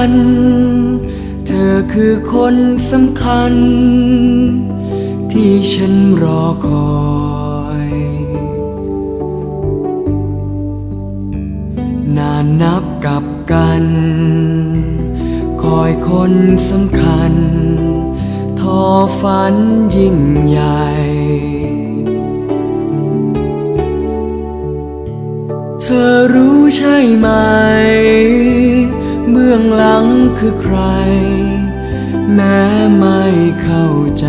ัน เธอคือคนสำคัญ ที่ฉันรอคอยนานนับกับกัน คอยคนสำคัญ ทอฝันยิ่งใหญ่เธอรู้ใช่ไหม องหลังคือใคร แม้ไม่เข้าใจ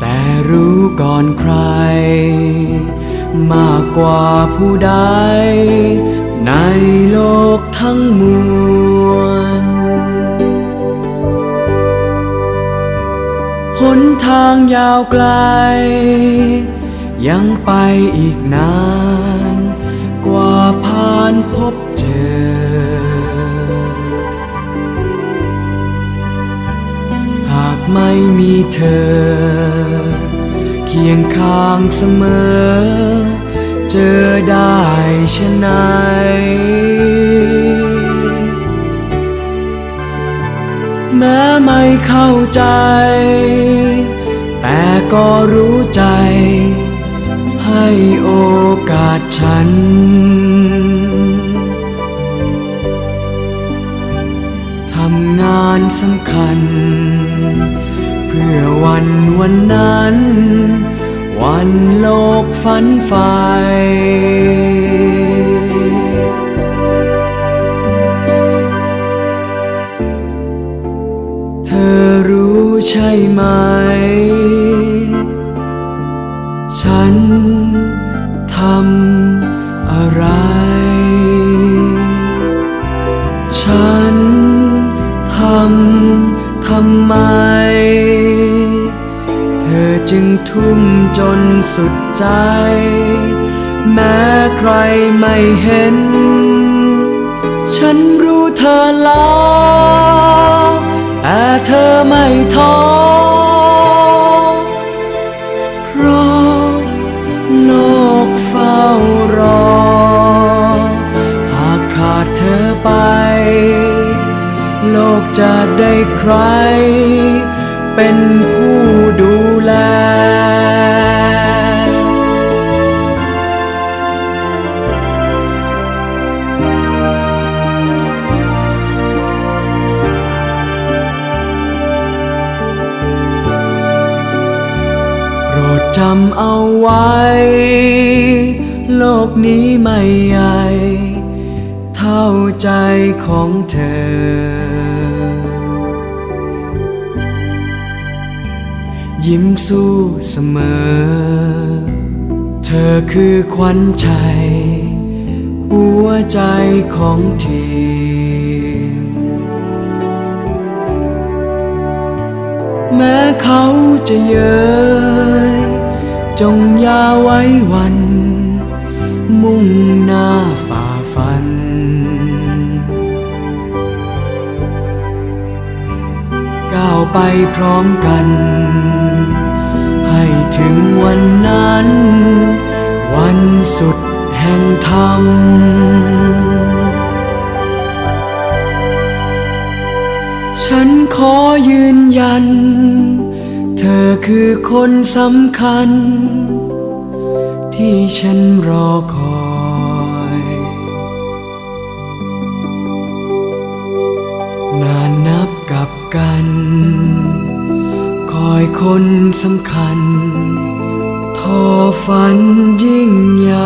แต่รู้ก่อนใคร มากกว่าผู้ใด ในโลกทั้งมวลหนทางยาวไกล ยังไปอีกนาน ผ่านพบเจอ หากไม่มีเธอ เคียงข้างเสมอ เจอได้ชะไหนแม้ไม่เข้าใจ แต่ก็รู้ใจ ให้โอกาสฉัน สำคัญ เพื่อวันวันนั้น วันโลกฝันไฟเธอรู้ใช่ไหม จึงทุ่มจนสุดใจ แม้ใครไม่เห็น ฉันรู้เธอแล้วแต่เธอไม่ท้อเพราะโลกเฝ้ารอ หากขาดเธอไป โลกจะได้ใคร เป็นผู้ดูแล โปรดจำเอาไว้ โลกนี้ไม่ใหญ่ เท่าใจของเธอ ยิ้มสู้เสมอ เธอคือขวัญใยหัวใจของทีม แม้เขาจะเย้ยจงอย่าไว้วัน ไปพร้อมกัน ให้ถึงวันนั้น วันสุดแห่งธรรมฉันขอยืนยัน เธอคือคนสำคัญ ที่ฉันรอคอย คนสำคัญ ทอฝันยิ่งใหญ่